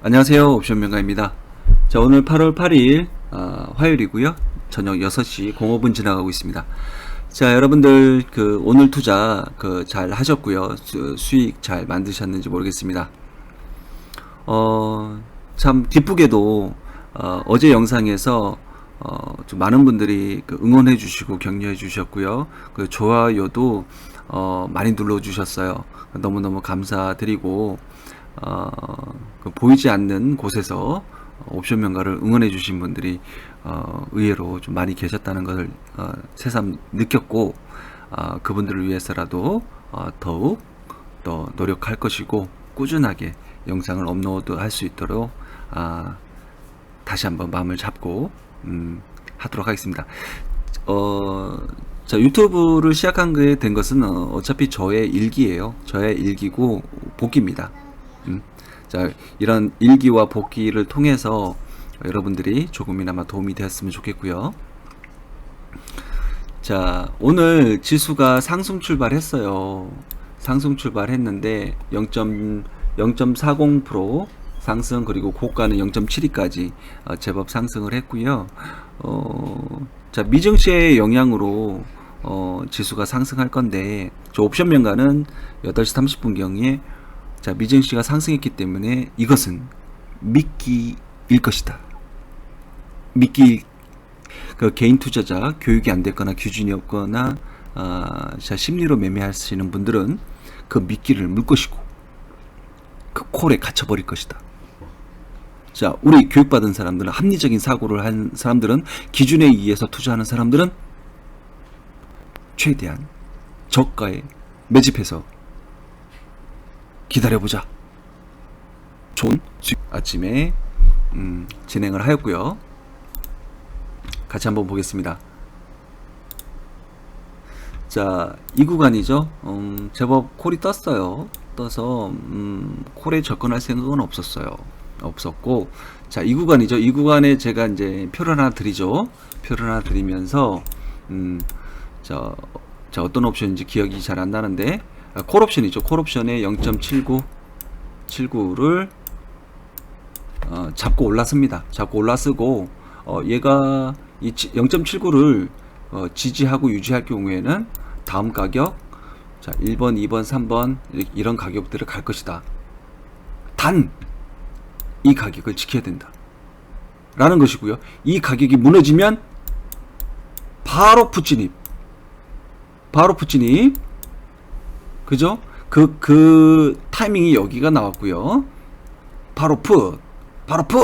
안녕하세요. 옵션 명가입니다. 자, 오늘 8월 8일, 어, 화요일이고요. 저녁 6시 05분 지나가고 있습니다. 자, 여러분들, 그, 오늘 투자, 그, 잘 하셨고요. 수, 수익 잘 만드셨는지 모르겠습니다. 어, 참, 기쁘게도, 어, 어제 영상에서, 어, 좀 많은 분들이 그 응원해 주시고 격려해 주셨고요. 그 좋아요도, 어, 많이 눌러 주셨어요. 너무너무 감사드리고, 어, 그 보이지 않는 곳에서 옵션 명가를 응원해 주신 분들이 어, 의외로 좀 많이 계셨다는 것을 어, 새삼 느꼈고 어, 그분들을 위해서라도 어, 더욱 더 노력할 것이고 꾸준하게 영상을 업로드 할 수 있도록 아, 다시 한번 마음을 잡고 음, 하도록 하겠습니다. 어, 자, 유튜브를 시작한 게 된 것은 어, 어차피 저의 일기예요. 저의 일기고 복기입니다. 음. 자, 이런 일기와 복기를 통해서 여러분들이 조금이나마 도움이 되었으면 좋겠고요. 자, 오늘 지수가 상승 출발했어요. 상승 출발했는데 0.0.40% 상승 그리고 고가는 0.72까지 어, 제법 상승을 했고요. 어, 자, 미증시의 영향으로 어, 지수가 상승할 건데 저 옵션 명가는 8시 30분 경에 자, 미정 씨가 상승했기 때문에 이것은 미끼일 것이다. 미끼 그 개인 투자자 교육이 안 됐거나 기준이 없거나 아, 자 심리로 매매하시는 분들은 그 미끼를 물 것이고 그 콜에 갇혀 버릴 것이다. 자, 우리 교육받은 사람들은 합리적인 사고를 한 사람들은 기준에 의해서 투자하는 사람들은 최대한 저가에 매집해서 기다려보자. 수익 아침에 음, 진행을 하였고요. 같이 한번 보겠습니다. 자, 이 구간이죠. 음, 제법 콜이 떴어요. 떠서 음, 콜에 접근할 생각은 없었어요. 없었고, 자, 이 구간이죠. 이 구간에 제가 이제 표를 하나 드리죠. 표를 하나 드리면서 음, 저, 자 어떤 옵션인지 기억이 잘 안 나는데 아, 콜옵션이죠. 콜옵션에 0.79 79를 어, 잡고 올랐습니다. 잡고 올라쓰고 어, 얘가 이 0.79를 어, 지지하고 유지할 경우에는 다음 가격 자 1번, 2번, 3번 이런 가격들을 갈 것이다. 단 이 가격을 지켜야 된다. 라는 것이고요. 이 가격이 무너지면 바로 푸진입 바로 푸진입 그죠? 그, 그 타이밍이 여기가 나왔고요. 바로 풋, 바로 풋!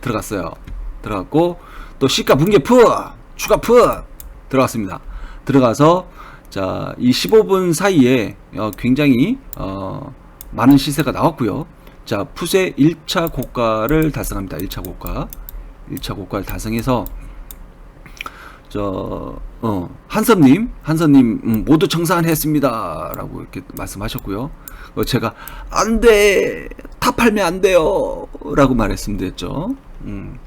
들어갔어요. 들어갔고, 또 시가 붕괴 풋! 추가 풋! 들어갔습니다. 들어가서, 자, 이 15분 사이에 어, 굉장히, 어, 많은 시세가 나왔고요. 자, 풋의 1차 고가를 달성합니다. 1차 고가. 1차 고가를 달성해서, 저, 어, 한섭님, 한섭님, 음, 모두 청산했습니다. 라고 이렇게 말씀하셨고요. 어, 제가, 안 돼! 다 팔면 안 돼요! 라고 말했으면 됐죠. 음.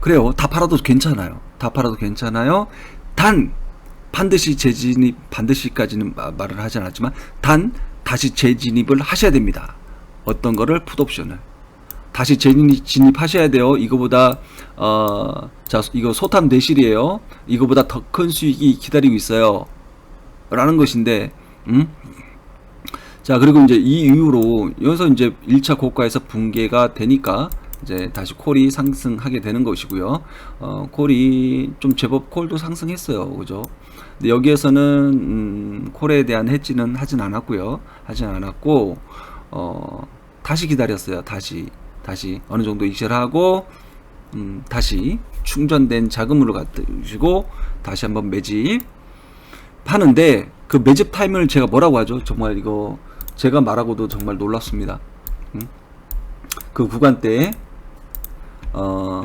그래요. 다 팔아도 괜찮아요. 다 팔아도 괜찮아요. 단, 반드시 재진입, 반드시까지는 마- 말을 하지 않았지만, 단, 다시 재진입을 하셔야 됩니다. 어떤 거를? 풋옵션을. 다시 재진입 진입 하셔야 돼요. 이거보다 어, 자 이거 소탐 대실이에요. 이거보다 더 큰 수익이 기다리고 있어요. 라는 것인데, 음? 자 그리고 이제 이 이후로 여기서 이제 1차 고가에서 붕괴가 되니까 이제 다시 콜이 상승하게 되는 것이고요. 어, 콜이 좀 제법 콜도 상승했어요. 그죠? 근데 여기에서는 음, 콜에 대한 해지는 하진 않았고요. 하진 않았고 어, 다시 기다렸어요. 다시 다시 어느 정도 익절하고 음, 다시 충전된 자금으로 가지고 다시 한번 매집 하는데 그 매집 타임을 제가 뭐라고 하죠? 정말 이거 제가 말하고도 정말 놀랐습니다. 음? 그 구간대 어,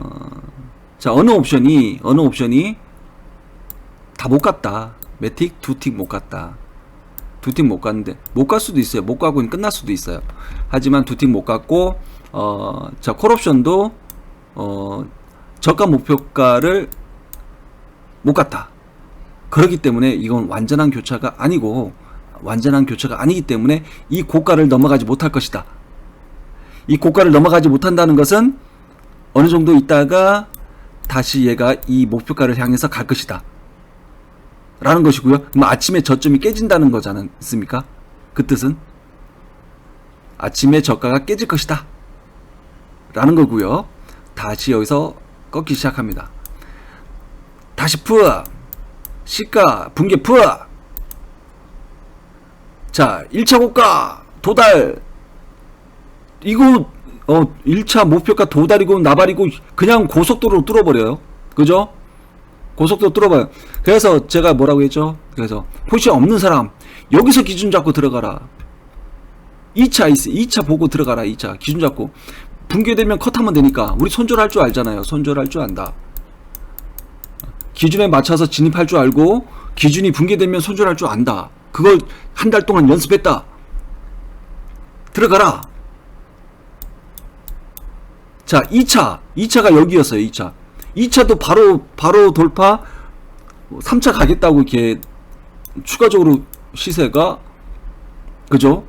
자 어느 옵션이 어느 옵션이 다 못 갔다. 매틱 두 틱 못 갔다. 두 팀 못 갔는데 못 갈 수도 있어요. 못 가고는 끝날 수도 있어요. 하지만 두 팀 못 갔고 어, 자 콜옵션도 어, 저가 목표가를 못 갔다. 그렇기 때문에 이건 완전한 교차가 아니고 완전한 교차가 아니기 때문에 이 고가를 넘어가지 못할 것이다. 이 고가를 넘어가지 못한다는 것은 어느 정도 있다가 다시 얘가 이 목표가를 향해서 갈 것이다. 라는 것이고요. 그럼 아침에 저점이 깨진다는 거지 않습니까? 그 뜻은 아침에 저가가 깨질 것이다. 라는 거고요. 다시 여기서 꺾기 시작합니다. 다시 푸어. 시가 붕괴 푸어. 자 1차 고가 도달. 이거 어 1차 목표가 도달이고 나발이고 그냥 고속도로로 뚫어버려요. 그죠? 고속도로 뚫어봐요. 그래서 제가 뭐라고 했죠? 그래서 포지션 없는 사람 여기서 기준 잡고 들어가라. 2차 있어 2차 보고 들어가라 2차 기준 잡고 붕괴되면 컷하면 되니까 우리 손절할 줄 알잖아요 손절할 줄 안다 기준에 맞춰서 진입할 줄 알고 기준이 붕괴되면 손절할 줄 안다. 그걸 한 달 동안 연습했다. 들어가라. 자, 2차. 2차가 여기였어요, 2차. 2차도 바로, 바로 돌파. 3차 가겠다고 이렇게 추가적으로 시세가, 그죠?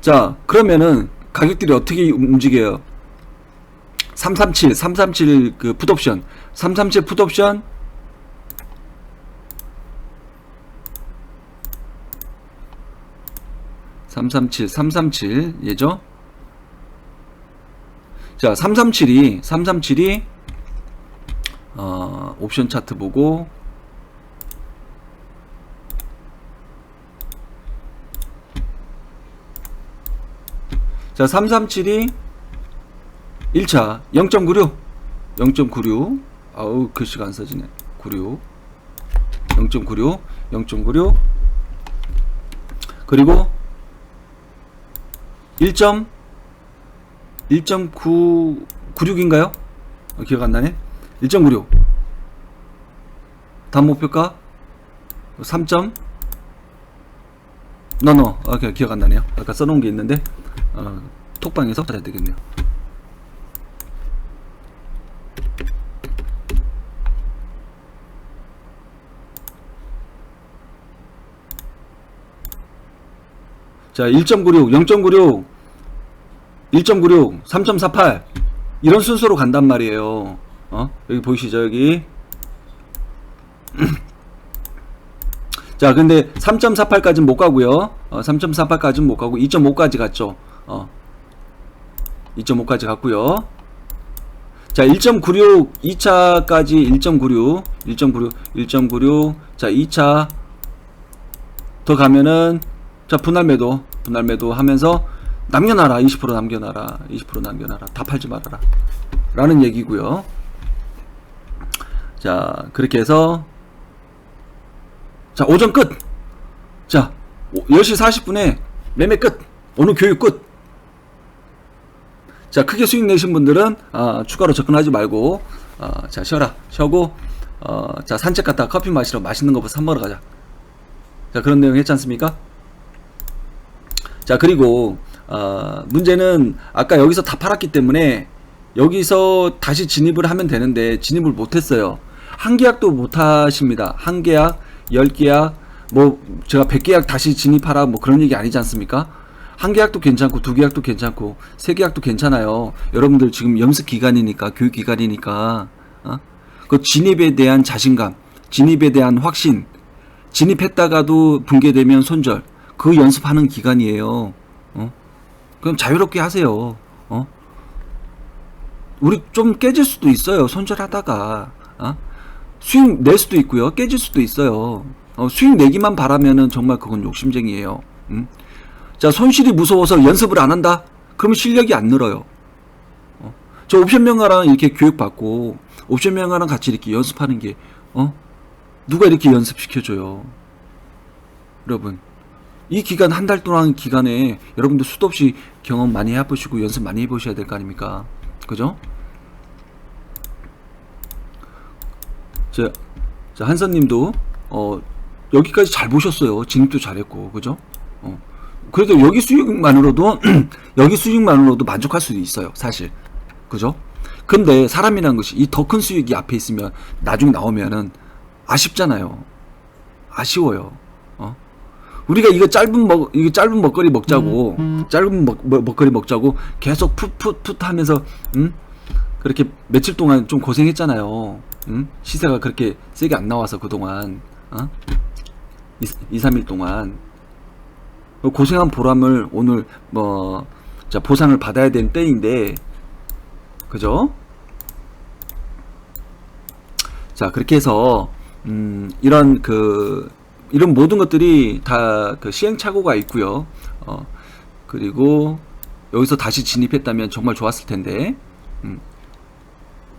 자, 그러면은 가격들이 어떻게 움직여요? 337, 337 그 풋옵션. 337 풋옵션 337, 337 예죠? 자, 337이 337이 어, 옵션 차트 보고 자, 337이 1차 0.96 0.96 아우 글씨가 안 써지네 96 0.96 0.96 그리고 1점 1.996인가요? 어, 기억 안 나네. 1.96. 다음 목표가 3점. 너너. 아, 기- 기억 안 나네요. 아까 써놓은 게 있는데 어, 톡방에서 찾아야 되겠네요. 자, 1.96, 0.96, 1.96, 3.48 이런 순서로 간단 말이에요. 어? 여기 보이시죠? 여기. 자, 근데 3.48까지는 못 가고요. 어, 3.48까지는 못 가고 2.5까지 갔죠. 어. 2.5까지 갔고요. 자, 1.96 2차까지 1.96, 1.96, 1.96. 자, 2차 더 가면은 자, 분할 매도, 분할 매도 하면서 남겨놔라. 20% 남겨놔라. 20% 남겨놔라. 다 팔지 말아라. 라는 얘기고요. 자, 그렇게 해서 자, 오전 끝. 자, 오- 10시 40분에 매매 끝. 오늘 교육 끝. 자, 크게 수익 내신 분들은 아, 추가로 접근하지 말고 어, 자, 쉬어라. 쉬고 어, 자, 산책 갔다가 커피 마시러 맛있는 거사 먹으러 가자. 자, 그런 내용 했지 않습니까? 자 그리고 어, 문제는 아까 여기서 다 팔았기 때문에 여기서 다시 진입을 하면 되는데 진입을 못 했어요. 한 계약도 못 하십니다. 한 계약, 열 계약, 뭐 제가 백 계약 다시 진입하라 뭐 그런 얘기 아니지 않습니까? 한 계약도 괜찮고 두 계약도 괜찮고 세 계약도 괜찮아요. 여러분들 지금 연습 기간이니까 교육 기간이니까 어? 그 진입에 대한 자신감, 진입에 대한 확신, 진입했다가도 붕괴되면 손절. 그 연습하는 기간이에요. 어? 그럼 자유롭게 하세요. 어? 우리 좀 깨질 수도 있어요. 손절하다가. 어? 수익 낼 수도 있고요. 깨질 수도 있어요. 어, 수익 내기만 바라면은 정말 그건 욕심쟁이에요. 음? 자, 손실이 무서워서 연습을 안 한다? 그러면 실력이 안 늘어요. 어? 저 옵션 명가랑 이렇게 교육받고, 옵션 명가랑 같이 이렇게 연습하는 게, 어? 누가 이렇게 연습시켜줘요? 여러분. 이 기간 한 달 동안 기간에 여러분들 수도 없이 경험 많이 해보시고 연습 많이 해보셔야 될 거 아닙니까? 그죠? 자, 자 한선님도 어 여기까지 잘 보셨어요. 진입도 잘했고, 그죠? 어 그래도 여기 수익만으로도 여기 수익만으로도 만족할 수도 있어요, 사실, 그죠? 근데 사람이라는 것이 이 더 큰 수익이 앞에 있으면 나중에 나오면은 아쉽잖아요. 아쉬워요. 어? 우리가 이거 짧은 먹 이거 짧은 먹거리 먹자고 짧은 먹, 먹 먹 거리 먹자고 계속 풋풋풋 하면서 음 그렇게 며칠 동안 좀 고생했잖아요. 음 시세가 그렇게 세게 안 나와서 그동안 어? 2, 3일 동안 그 고생한 보람을 오늘 뭐 자, 보상을 받아야 되는 때인데 그죠? 자 그렇게 해서 음, 이런 그 이런 모든 것들이 다 그 시행착오가 있고요. 어, 그리고 여기서 다시 진입했다면 정말 좋았을 텐데 음,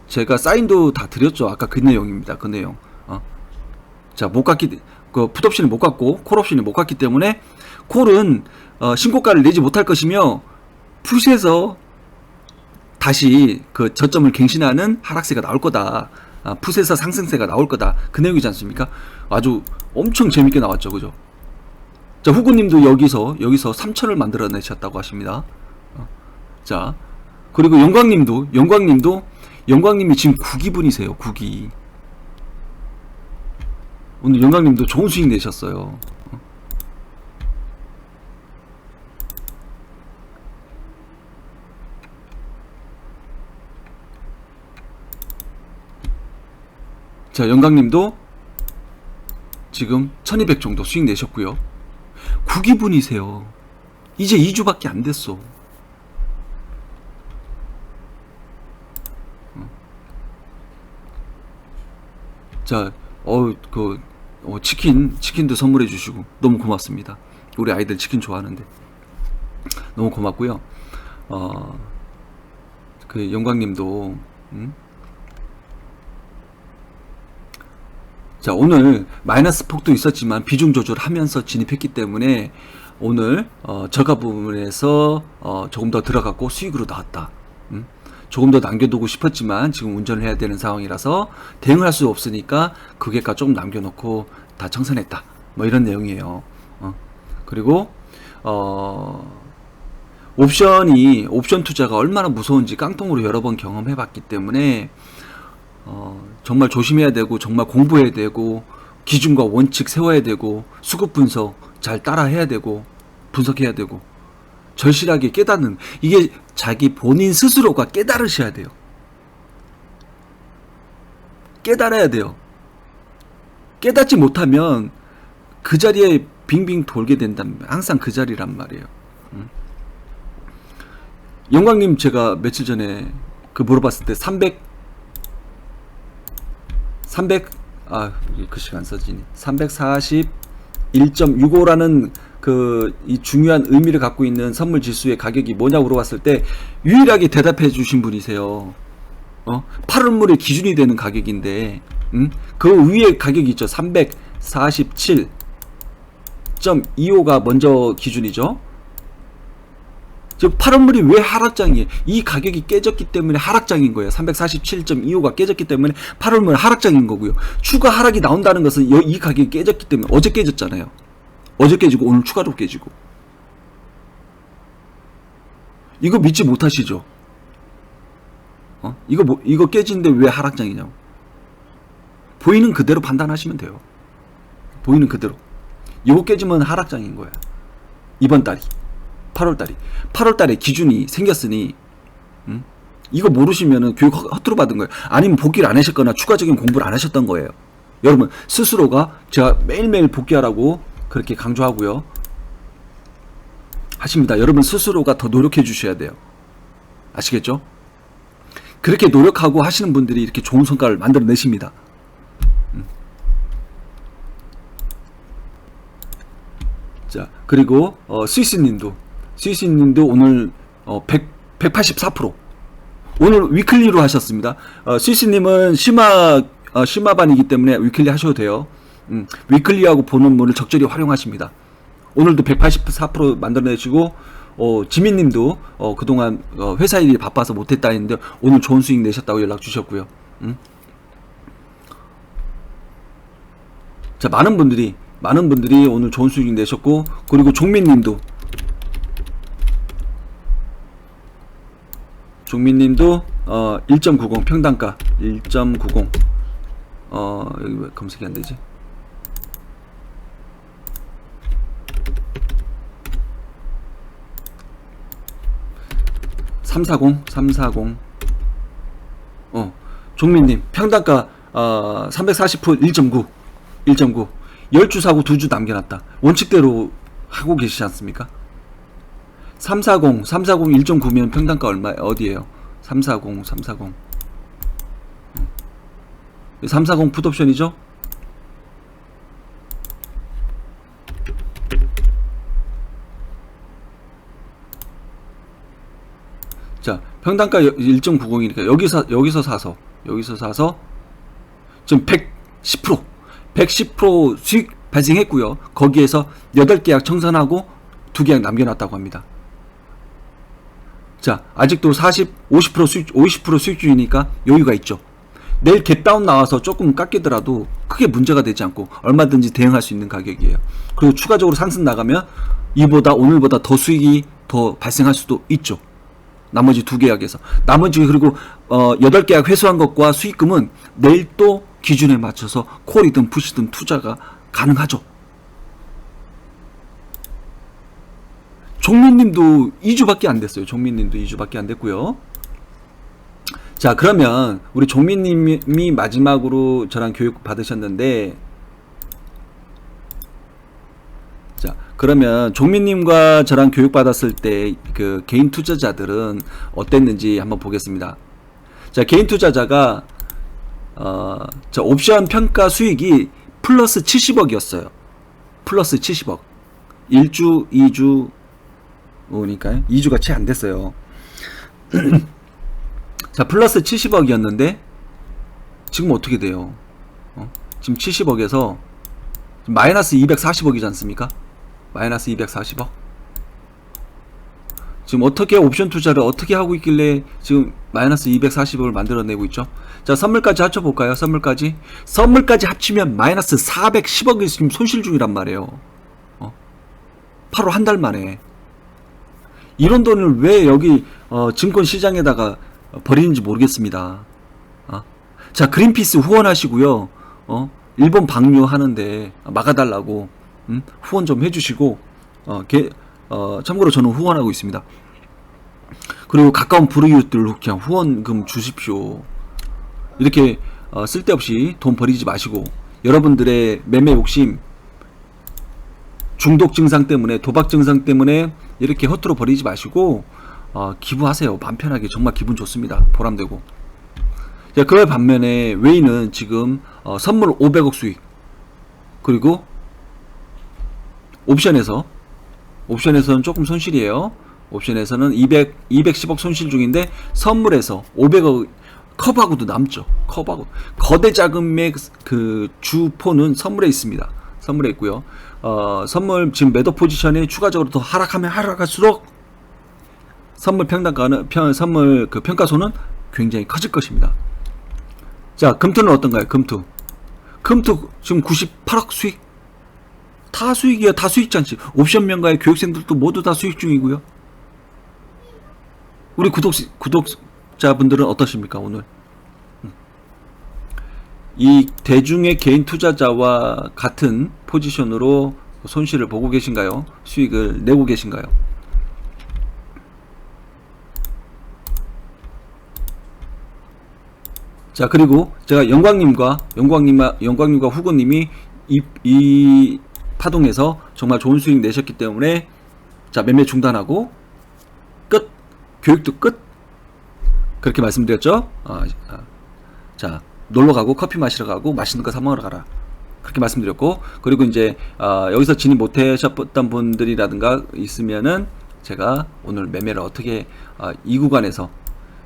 제가 사인도 다 드렸죠. 아까 그 내용입니다. 그 내용. 어. 자, 못 갔기, 그, 풋옵션을 못 갔고, 콜옵션을 못 갔기 때문에, 콜은, 어, 신고가를 내지 못할 것이며, 풋에서 다시 그 저점을 갱신하는 하락세가 나올 거다. 아, 풋에서 상승세가 나올 거다. 그 내용이지 않습니까? 아주 엄청 재밌게 나왔죠. 그죠? 자, 후구님도 여기서, 여기서 3천을 만들어 내셨다고 하십니다. 어. 자, 그리고 영광님도, 영광님도, 영광님이 지금 9기분이세요. 9기. 오늘 영광님도 좋은 수익 내셨어요. 자, 영광님도 지금 1200 정도 수익 내셨고요. 9기분이세요. 이제 2주밖에 안 됐어. 자, 어, 그, 어, 치킨, 치킨도 선물해 주시고, 너무 고맙습니다. 우리 아이들 치킨 좋아하는데. 너무 고맙고요. 어, 그, 영광님도, 음? 자, 오늘 마이너스 폭도 있었지만 비중 조절을 하면서 진입했기 때문에 오늘, 어, 저가 부분에서, 어, 조금 더 들어갔고 수익으로 나왔다. 음? 조금 더 남겨두고 싶었지만 지금 운전을 해야 되는 상황이라서 대응을 할 수 없으니까 그게가 조금 남겨놓고 다 청산했다. 뭐 이런 내용이에요. 어. 그리고 어 옵션이 옵션 투자가 얼마나 무서운지 깡통으로 여러 번 경험해봤기 때문에 어 정말 조심해야 되고 정말 공부해야 되고 기준과 원칙 세워야 되고 수급 분석 잘 따라해야 되고 분석해야 되고 절실하게 깨닫는 이게 자기 본인 스스로가 깨달으셔야 돼요. 깨달아야 돼요. 깨닫지 못하면 그 자리에 빙빙 돌게 된다면 항상 그 자리란 말이에요. 음. 영광님 제가 며칠 전에 그 물어봤을 때 300, 300, 아, 그 시간 써지니. 341.65라는 그 이 중요한 의미를 갖고 있는 선물 지수의 가격이 뭐냐 물어봤을 때 유일하게 대답해 주신 분이세요. 어? 8월물의 기준이 되는 가격인데, 음? 그 위에 가격이 있죠. 347.25가 먼저 기준이죠. 즉 8월물이 왜 하락장이에요? 이 가격이 깨졌기 때문에 하락장인 거예요. 347.25가 깨졌기 때문에 8월물 하락장인 거고요. 추가 하락이 나온다는 것은 여- 이 가격이 깨졌기 때문에 어제 깨졌잖아요. 어제 깨지고 오늘 추가로 깨지고. 이거 믿지 못하시죠? 어? 이거 뭐, 이거 깨진데 왜 하락장이냐고. 보이는 그대로 판단하시면 돼요. 보이는 그대로. 이거 깨지면 하락장인 거야. 이번 달이. 8월 달이. 8월 달에 기준이 생겼으니, 음? 이거 모르시면은 교육 허- 허투루 받은 거예요. 아니면 복귀를 안 하셨거나 추가적인 공부를 안 하셨던 거예요. 여러분, 스스로가 제가 매일매일 복귀하라고 그렇게 강조하고요. 하십니다. 여러분 스스로가 더 노력해 주셔야 돼요. 아시겠죠? 그렇게 노력하고 하시는 분들이 이렇게 좋은 성과를 만들어 내십니다. 음. 자, 그리고 어, 스위스님도 스위스님도 오늘 어, 100, 184% 오늘 위클리로 하셨습니다. 어, 스위스님은 심화 어, 심화반이기 때문에 위클리 하셔도 돼요. 음, 위클리하고 보는 문을 적절히 활용하십니다. 오늘도 184% 만들어내시고 어, 지민님도 어, 그동안 어, 회사 일이 바빠서 못했다 했는데 오늘 좋은 수익 내셨다고 연락 주셨고요. 음? 자 많은 분들이 많은 분들이 오늘 좋은 수익 내셨고 그리고 종민님도 종민님도 어, 1.90 평단가 1.90 어, 여기 왜 검색이 안 되지? 340 340. 어 종민님 평단가 어, 340푼 1.9 1.9 10주 사고 2주 남겨놨다 원칙대로 하고 계시지 않습니까? 340 340 1.9면 평단가 얼마 어디에요 340 340 340 풋옵션이죠 자, 평단가 1.90이니까 여기서 여기서 사서 여기서 사서 지금 110% 110% 수익 발생했고요. 거기에서 8계약 청산하고 2계약 남겨놨다고 합니다. 자, 아직도 40, 50% 수익, 50% 수익주의니까 여유가 있죠. 내일 갭다운 나와서 조금 깎이더라도 크게 문제가 되지 않고 얼마든지 대응할 수 있는 가격이에요. 그리고 추가적으로 상승 나가면 이보다 오늘보다 더 수익이 더 발생할 수도 있죠. 나머지 두 계약에서 나머지 그리고 어 여덟 계약 회수한 것과 수익금은 내일 또 기준에 맞춰서 콜이든 푸시든 투자가 가능하죠. 종민님도 2주밖에 안 됐어요. 종민님도 2주밖에 안 됐고요. 자 그러면 우리 종민님이 마지막으로 저랑 교육 받으셨는데 자, 그러면 종민님과 저랑 교육 받았을 때 그 개인 투자자들은 어땠는지 한번 보겠습니다. 자, 개인 투자자가 어, 저 옵션 평가 수익이 플러스 70억이었어요. 플러스 70억. 1주, 2주, 오니까요. 2주가 채 안 됐어요. 자, 플러스 70억이었는데, 지금 어떻게 돼요? 어? 지금 70억에서 마이너스 240억이지 않습니까? 마이너스 240억? 지금 어떻게 옵션 투자를 어떻게 하고 있길래 지금 마이너스 240억을 만들어내고 있죠? 자, 선물까지 합쳐볼까요? 선물까지? 선물까지 합치면 마이너스 410억이 지금 손실 중이란 말이에요. 어? 바로 한 달 만에. 이런 돈을 왜 여기 어, 증권 시장에다가 버리는지 모르겠습니다. 어? 자, 그린피스 후원하시고요. 어? 일본 방류하는데 막아달라고 음? 후원 좀 해주시고 어, 게, 어, 참고로 저는 후원하고 있습니다. 그리고 가까운 불우이웃들 그냥 후원금 주십시오. 이렇게 어, 쓸데없이 돈 버리지 마시고 여러분들의 매매 욕심 중독 증상 때문에 도박 증상 때문에 이렇게 허투루 버리지 마시고 어, 기부하세요. 맘 편하게 정말 기분 좋습니다. 보람되고. 자, 그에 반면에 웨이는 지금 어, 선물 500억 수익 그리고 옵션에서 옵션에서는 조금 손실이에요. 옵션에서는 200 210억 손실 중인데 선물에서 500억 컵하고도 남죠. 컵하고 거대 자금의 그 주포는 선물에 있습니다. 선물에 있고요. 어, 선물 지금 매도 포지션이 추가적으로 더 하락하면 하락할수록 선물 평단가는 평, 선물 그 평가소는 굉장히 커질 것입니다. 자, 금투는 어떤가요? 금투. 금투 지금 98억 수익. 다 수익이야. 다 수익잔치. 옵션 명가의 교육생들도 모두 다 수익 중이고요. 우리 구독 구독자분들은 어떠십니까 오늘? 음. 이 대중의 개인 투자자와 같은 포지션으로 손실을 보고 계신가요? 수익을 내고 계신가요? 자 그리고 제가 영광님과 영광님 영광님과 후보님이 이, 이 파동에서 정말 좋은 수익 내셨기 때문에 자 매매 중단하고 끝 교육도 끝 그렇게 말씀드렸죠. 어, 어. 자 놀러 가고 커피 마시러 가고 맛있는 거 사 먹으러 가라. 그렇게 말씀드렸고 그리고 이제 어, 여기서 진입 못하셨던 분들이라든가 있으면은 제가 오늘 매매를 어떻게 어, 이 구간에서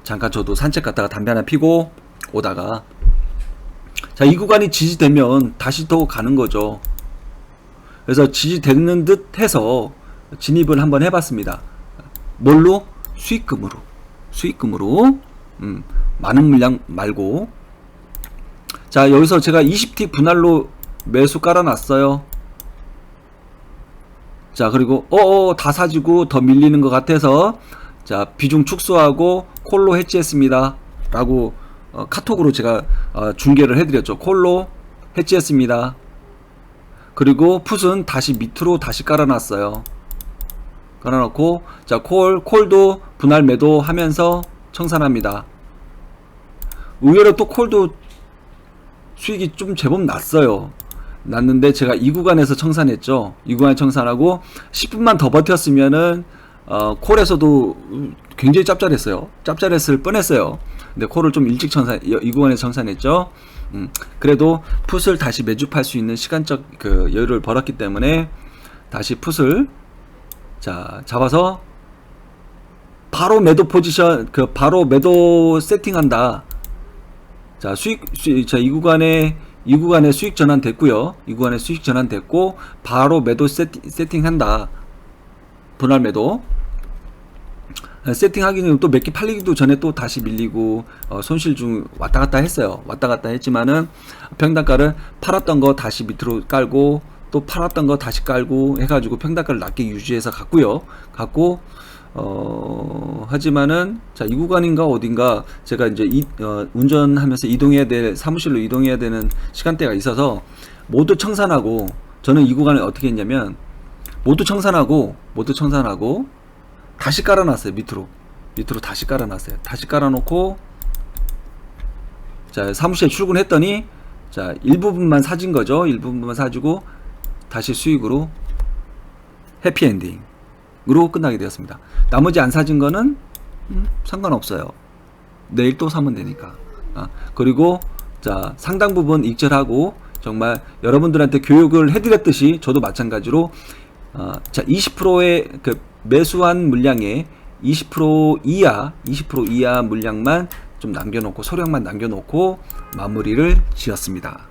잠깐 저도 산책 갔다가 담배 하나 피고 오다가 자 이 구간이 지지되면 다시 또 가는 거죠. 그래서 지지되는 듯 해서 진입을 한번 해봤습니다. 뭘로? 수익금으로. 수익금으로. 음, 많은 물량 말고. 자, 여기서 제가 20T 분할로 매수 깔아놨어요. 자, 그리고, 어어, 다 사지고 더 밀리는 것 같아서, 자, 비중 축소하고 콜로 해지했습니다. 라고, 어, 카톡으로 제가 어, 중계를 해드렸죠. 콜로 해지했습니다. 그리고 풋은 다시 밑으로 다시 깔아놨어요. 깔아놓고 자콜 콜도 분할 매도 하면서 청산합니다. 의외로 또 콜도 수익이 좀 제법 났어요. 났는데 제가 이 구간에서 청산했죠. 이 구간에 청산하고 10분만 더 버텼으면은 어, 콜에서도 굉장히 짭짤했어요. 짭짤했을 뻔했어요. 근데 콜을 좀 일찍 청산 이- 이 구간에 청산했죠. 음, 그래도 풋을 다시 팔수 있는 시간적 그 여유를 벌었기 때문에 다시 풋을 자 잡아서 바로 매도 포지션 그 바로 매도 세팅한다. 자 수익 수익 자 이 구간에 이 구간에 수익 전환 됐고요. 이 구간에 수익 전환 됐고 바로 매도 세팅, 세팅한다. 분할 매도 어, 세팅하기는 또몇 개 팔리기도 전에 또 다시 밀리고 어, 손실 중 왔다 갔다 했어요. 왔다 갔다 했지만은 평단가를 팔았던 거 다시 밑으로 깔고 또 팔았던 거 다시 깔고 해가지고 평단가를 낮게 유지해서 갔고요. 갔고 어 하지만은 자 이 구간인가 어딘가 제가 이제 이, 어, 운전하면서 이동해야 될 사무실로 이동해야 되는 시간대가 있어서 모두 청산하고 저는 이 구간을 어떻게 했냐면 모두 청산하고 모두 청산하고 다시 깔아놨어요 밑으로. 밑으로 다시 깔아놨어요. 다시 깔아놓고 자 사무실에 출근했더니 자 일부분만 사진 거죠. 일부분만 사주고 다시 수익으로 해피엔딩 으로 끝나게 되었습니다. 나머지 안 사진 거는 음, 상관없어요. 내일 또 사면 되니까. 아, 그리고 자 상당 부분 익절하고 정말 여러분들한테 교육을 해드렸듯이 저도 마찬가지로 어, 자 20%의 그 매수한 물량의 20% 이하 20% 이하 물량만 좀 남겨놓고 소량만 남겨놓고 마무리를 지었습니다.